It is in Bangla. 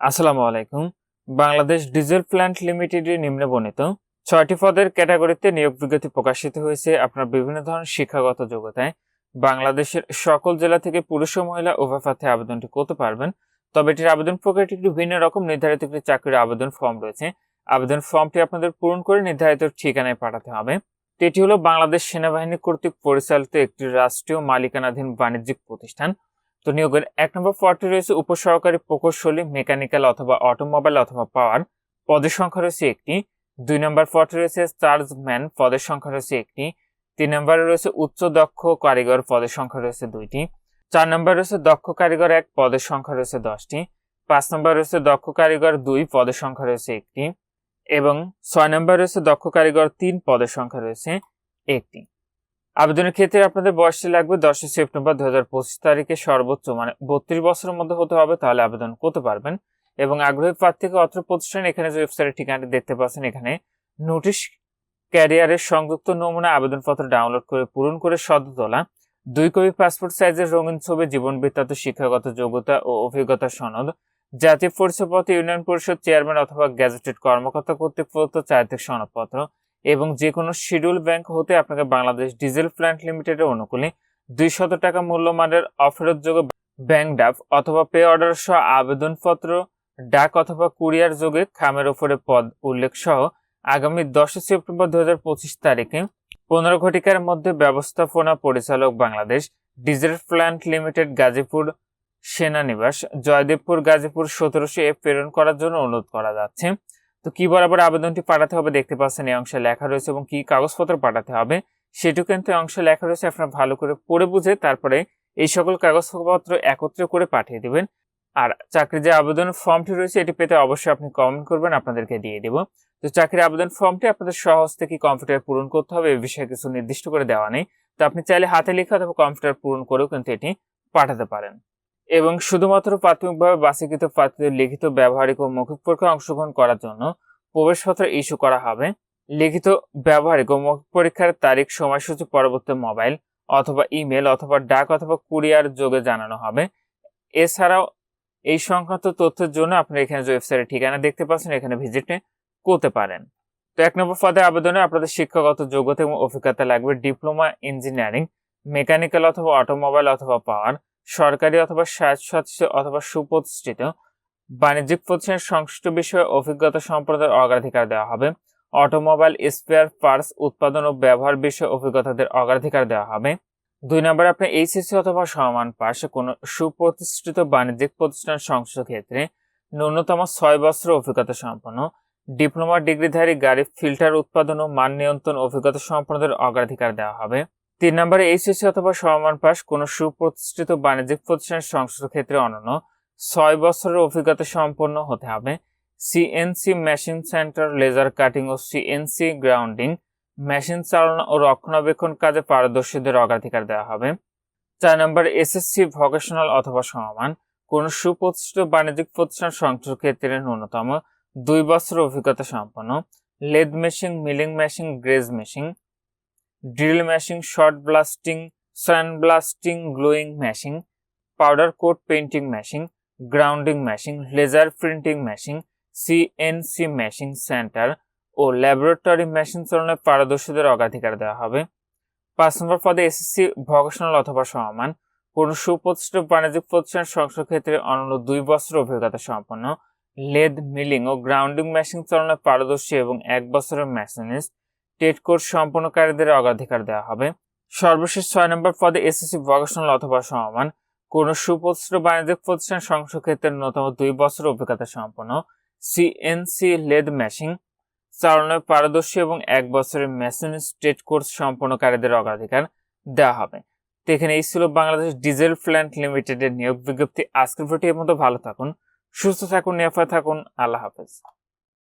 আসসালামু আলাইকুম। বাংলাদেশ ডিজেল প্ল্যান্ট লিমিটেডের নিম্নে বর্ণিত ছয়টি পদের ক্যাটাগরিতে নিয়োগ বিজ্ঞপ্তি প্রকাশিত হয়েছে আপনার বিভিন্ন ধরনের শিক্ষাগত যোগ্যতায়। বাংলাদেশের সকল জেলা থেকে পুরুষ ও মহিলা উভয় প্রার্থী আবেদনটি করতে পারবেন। তবে এটির আবেদন প্রক্রিয়াটি একটু ভিন্ন রকম, নির্ধারিত একটি চাকরির আবেদন ফর্ম রয়েছে। আবেদন ফর্মটি আপনাদের পূরণ করে নির্ধারিত ঠিকানায় পাঠাতে হবে। এটি হলো বাংলাদেশ সেনাবাহিনী কর্তৃক পরিচালিত একটি রাষ্ট্রীয় মালিকানাধীন বাণিজ্যিক প্রতিষ্ঠান। তো নিয়োগের এক নম্বর পদটি রয়েছে উপসহকারী প্রকৌশলী, মেকানিক্যাল অথবা অটোমোবাইল অথবা পাওয়ার। পদের সংখ্যা রয়েছে একটি। দুই নম্বর পদটি রয়েছে চার্জম্যান পদের সংখ্যা রয়েছে একটি। তিন নম্বরে রয়েছে উচ্চ দক্ষ কারিগর, পদের সংখ্যা রয়েছে দুইটি। চার নম্বর রয়েছে দক্ষ কারিগর এক, পদের সংখ্যা রয়েছে দশটি। পাঁচ নম্বর রয়েছে দক্ষ কারিগর দুই, পদের সংখ্যা রয়েছে একটি। এবং ছয় নম্বর রয়েছে দক্ষ কারিগর তিন, পদের সংখ্যা রয়েছে একটি। আবেদনের ক্ষেত্রে আপনাদের বয়সটি লাগবে দশই সেপ্টেম্বর দু হাজার পঁচিশ তারিখে সর্বোচ্চ মানে বত্রিশ বছরের মধ্যে হতে হবে, তাহলে আবেদন করতে পারবেন। এবং আগ্রহী প্রার্থীকে অত্র প্রতিষ্ঠান, এখানে যে ওয়েবসাইটের ঠিকানাটি দেখতে পাচ্ছেন, এখানে নোটিশ ক্যারিয়ারের সংযুক্ত নমুনা আবেদনপত্র ডাউনলোড করে, পূরণ করে সদ্য তোলা দুই কপি পাসপোর্ট সাইজের রঙিন ছবি, জীবন বৃত্তান্ত, শিক্ষাগত যোগ্যতা ও অভিজ্ঞতা সনদ, জাতীয় পরিচয়পত্র, ইউনিয়ন পরিষদ চেয়ারম্যান অথবা গ্যাজেটেড কর্মকর্তা কর্তৃক প্রদত্ত চারিত্রিক সনদপত্র এবং যে কোনো শিডিউল ব্যাংক হতে আপনাকে বাংলাদেশ ডিজেল প্ল্যান্ট লিমিটেডের অনুকূলে দুইশত টাকা মূল্যমানের অফেরতযোগ্য ব্যাংক ডাফ অথবা পে অর্ডার সহ আবেদনপত্র, ডাক অথবা কুরিয়ার যোগে খামের ওপরে পদ উল্লেখ সহ আগামী দশই সেপ্টেম্বর দু হাজার পঁচিশ তারিখে পনেরো ঘটিকার মধ্যে ব্যবস্থাপনা পরিচালক Bangladesh diesel plant limited Gazipur সেনানিবাস Joydebpur Gazipur সতেরোশো এ প্রেরণ করার জন্য অনুরোধ করা যাচ্ছে। তো কি বরাবর আবেদনটি পাঠাতে হবে দেখতে পাচ্ছেন এই অংশে লেখা রয়েছে এবং কি কাগজপত্র পাঠাতে হবে সেটুকু কিন্তু অংশে লেখা রয়েছে, আপনারা ভালো করে পড়ে বুঝে তারপরে এই সকল কাগজপত্র একত্রে করে পাঠিয়ে দিবেন। আর চাকরির যে আবেদন ফর্মটি রয়েছে, এটি পেতে অবশ্যই আপনি কমেন্ট করবেন, আপনাদেরকে দিয়ে দেব। তো চাকরির আবেদন ফর্মটি আপনাদের সহজ থেকে কম্পিউটার পূরণ করতে হবে এই বিষয়ে কিছু নির্দিষ্ট করে দেওয়া নেই। তো আপনি চাইলে হাতে লেখা অথবা কম্পিউটার পূরণ করেও কিন্তু এটি পাঠাতে পারেন। এবং শুধুমাত্র প্রাথমিকভাবে বাছাইকৃত প্রার্থীদের লিখিত ব্যবহারিক ও মৌখিক পরীক্ষায় অংশগ্রহণ করার জন্য প্রবেশপত্র ইস্যু করা হবে। লিখিত ব্যবহারিক ও মৌখিক পরীক্ষার তারিখ, সময়সূচি, পরবর্তী মোবাইল অথবা ইমেল অথবা ডাক অথবা কুরিয়ার যোগে জানানো হবে। এছাড়াও এই সংক্রান্ত তথ্যের জন্য আপনি এখানে যে ওয়েবসাইটের ঠিকানা দেখতে পাচ্ছেন, এখানে ভিজিট করতে পারেন। তো এক নম্বর পদে আবেদনে আপনাদের শিক্ষাগত যোগ্যতা এবং অভিজ্ঞতা লাগবে ডিপ্লোমা ইঞ্জিনিয়ারিং, মেকানিক্যাল অথবা অটোমোবাইল অথবা পাওয়ার। সরকারি অথবা স্বায়ত্তশাসিত অথবা সুপ্রতিষ্ঠিত বাণিজ্যিক প্রতিষ্ঠানের সংশ্লিষ্ট বিষয়ে অভিজ্ঞতা সম্প্রদায়ের অগ্রাধিকার দেওয়া হবে। অটোমোবাইল, স্পেয়ার পার্টস উৎপাদন ও ব্যবহার বিষয়ে অভিজ্ঞতাদের অগ্রাধিকার দেওয়া হবে। দুই নম্বরে আপনি এইচএসসি অথবা সমান পাশে কোনো সুপ্রতিষ্ঠিত বাণিজ্যিক প্রতিষ্ঠান সংশ্লিষ্ট ক্ষেত্রে ন্যূনতম ছয় বছর অভিজ্ঞতা সম্পন্ন, ডিপ্লোমা ডিগ্রিধারী গাড়ি ফিল্টার উৎপাদন ও মান নিয়ন্ত্রণ অভিজ্ঞতা সম্পন্নদের অগ্রাধিকার দেওয়া হবে। তিন নম্বরে এইচএসসি অথবা সমান পাস কোনো সুপ্রতিষ্ঠিত বাণিজ্যিক প্রতিষ্ঠানের সংশ্লিষ্ট ক্ষেত্রে অনন্য ছয় বছরের অভিজ্ঞতা সম্পন্ন হতে হবে। CNC machine centre, laser cutting ও সিএনসি গ্রাউন্ডিং, মেশিন চালনা ও রক্ষণাবেক্ষণ কাজে পারদর্শীদের অগ্রাধিকার দেওয়া হবে। চার নম্বর এসএসসি ভোকেশনাল অথবা সমান, কোন সুপ্রতিষ্ঠিত বাণিজ্যিক প্রতিষ্ঠান সংশ্লিষ্ট ক্ষেত্রে ন্যূনতম দুই বছর অভিজ্ঞতা সম্পন্ন। Lathe machine, milling machine, grace machine drill machine shot blasting sand blasting glowing machine powder coat painting machine grounding machine laser printing machine CNC machine centre ও ল্যাবরেটরি মেশিন চালনায় পারদর্শীদের অগ্রাধিকার দেওয়া হবে। পাঁচ নম্বর পদে এসএসসি ভোকেশনাল অথবা সমান। কোন সুপ্রতিষ্ঠিত বাণিজ্যিক প্রতিষ্ঠান সংশ্লিষ্ট ক্ষেত্রে অনন্য দুই বছর অভিজ্ঞতা সম্পন্ন। লেদ মিলিং ও গ্রাউন্ডিং মেশিন চালনায় পারদর্শী এবং এক বছরের মেশিনিস্ট টেট কোর্স সম্পন্নকারীদের অগ্রাধিকার দেওয়া হবে। সর্বশেষ ছয় নম্বর পদে এসএসসি ভোকেশনাল অথবা সমমান কোন সুপ্রতিষ্ঠিত বাণিজ্যিক প্রতিষ্ঠান সংশ্লিষ্ট ক্ষেত্রে ন্যূনতম দুই বছর অভিজ্ঞতা সম্পন্ন। CNC lathe machine. চালনায় পারদর্শী এবং এক বছরের মেশিন স্টেট কোর্স সম্পন্নকারীদের অগ্রাধিকার দেওয়া হবে। তো এখানে এই ছিল বাংলাদেশ ডিজেল প্ল্যান্ট লিমিটেডের নিয়োগ বিজ্ঞপ্তি। আজকের ভিডিওর মতো ভালো থাকুন, সুস্থ থাকুন, নিরাপদ থাকুন। আল্লাহ হাফেজ।